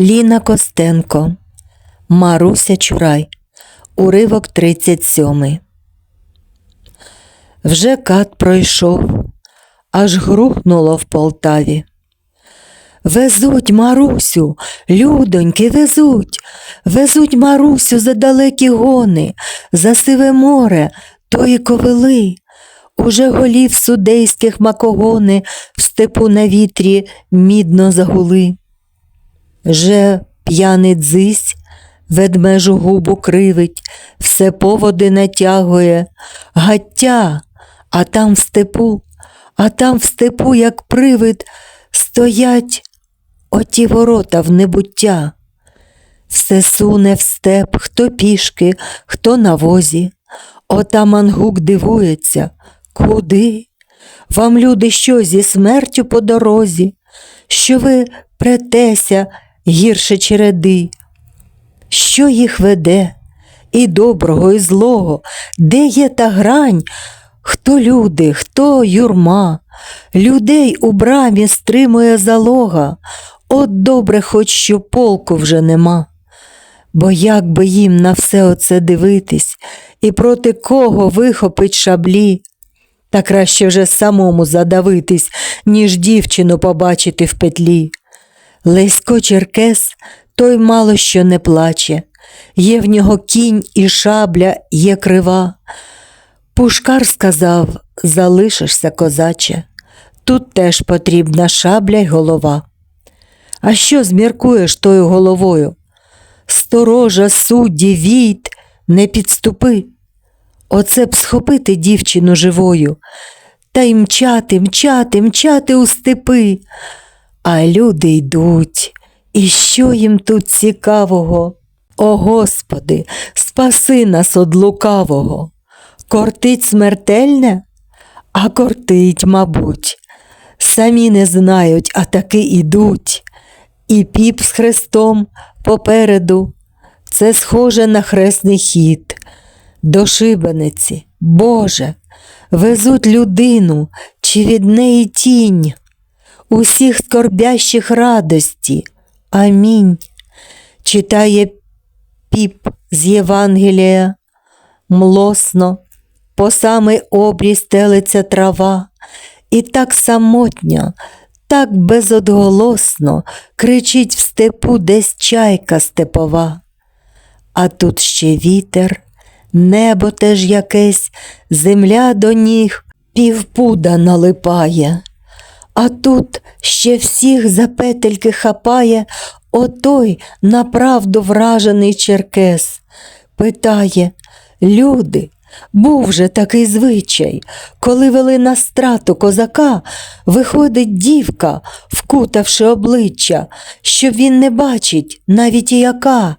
Ліна Костенко, Маруся Чурай, уривок 37. Вже кат пройшов, аж грухнуло в Полтаві. Везуть Марусю, людоньки, везуть, везуть Марусю за далекі гони, за сиве море тої ковили. Уже голів судейських макогони в степу на вітрі мідно загули. Же п'яний дзись, ведмежу губу кривить, все поводи натягує, гаття, а там в степу, а там в степу, як привид, стоять оті ворота в небуття. Все суне в степ, хто пішки, хто на возі. Отаман гук дивується, куди? Вам люди що зі смертю по дорозі, що ви претеся гірше череди, що їх веде, і доброго, і злого, де є та грань, хто люди, хто юрма, людей у брамі стримує залога, от добре, хоч що полку вже нема. Бо як би їм на все оце дивитись, і проти кого вихопить шаблі, та краще вже самому задавитись, ніж дівчину побачити в петлі. Лесько Черкес той мало що не плаче, є в нього кінь і шабля, є крива. Пушкар сказав залишишся, козаче, тут теж потрібна шабля й голова. А що зміркуєш тою головою? Сторожа, судді, війт, не підступи. Оце б схопити дівчину живою, та й мчати, мчати, мчати у степи. А люди йдуть, і що їм тут цікавого? О Господи, спаси нас од лукавого. Кортить смертельне? А кортить, мабуть. Самі не знають, а таки ідуть. І піп з хрестом попереду. Це схоже на хресний хід. До шибениці, Боже, везуть людину, чи від неї тінь, усіх скорбящих радості. Амінь. Читає піп з Євангелія, млосно, по самий обрій стелиться трава, і так самотньо, так безодголосно кричить в степу десь чайка степова. А тут ще вітер, небо теж якесь, земля до ніг півпуда налипає. А тут ще всіх за петельки хапає отой направду вражений черкес. Питає, люди, був же такий звичай, коли вели на страту козака, виходить дівка, вкутавши обличчя, що він не бачить навіть яка,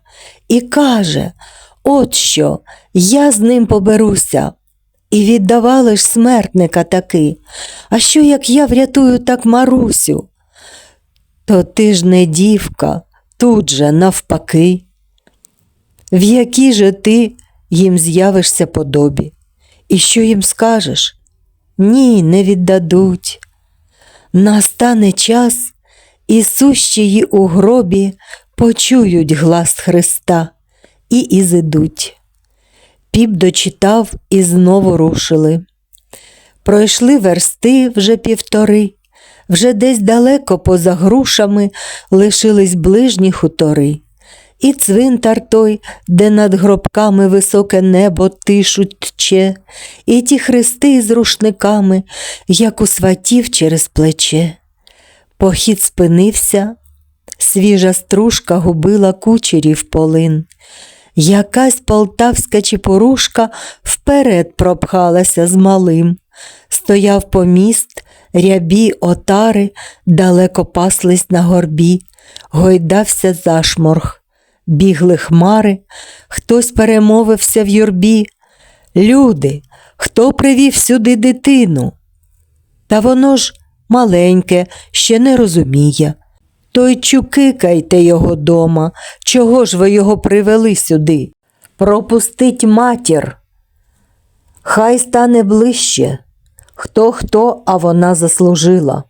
і каже: От що, я з ним поберуся. І віддавали ж смертника таки. А що як я врятую так Марусю? То ти ж не дівка, тут же навпаки. В якій же ти їм з'явишся подобі? І що їм скажеш? Ні, не віддадуть. Настане час, і сущії у гробі почують глас Христа і ізидуть. Піп дочитав і знову рушили. Пройшли версти вже півтори, вже десь далеко поза грушами лишились ближні хутори. І цвинтар той, де над гробками високе небо тишу тче, і ті хрести з рушниками, як у сватів через плече. Похід спинився, свіжа стружка губила кучерів полин. Якась полтавська чепорушка вперед пропхалася з малим. Стояв поміст, рябі отари далеко паслись на горбі, гойдався зашморг. Бігли хмари, хтось перемовився в юрбі. Люди, хто привів сюди дитину? Та воно ж маленьке, ще не розуміє. То й чукикайте його дома, чого ж ви його привели сюди? Пропустить матір. Хай стане ближче. Хто хто, а вона заслужила.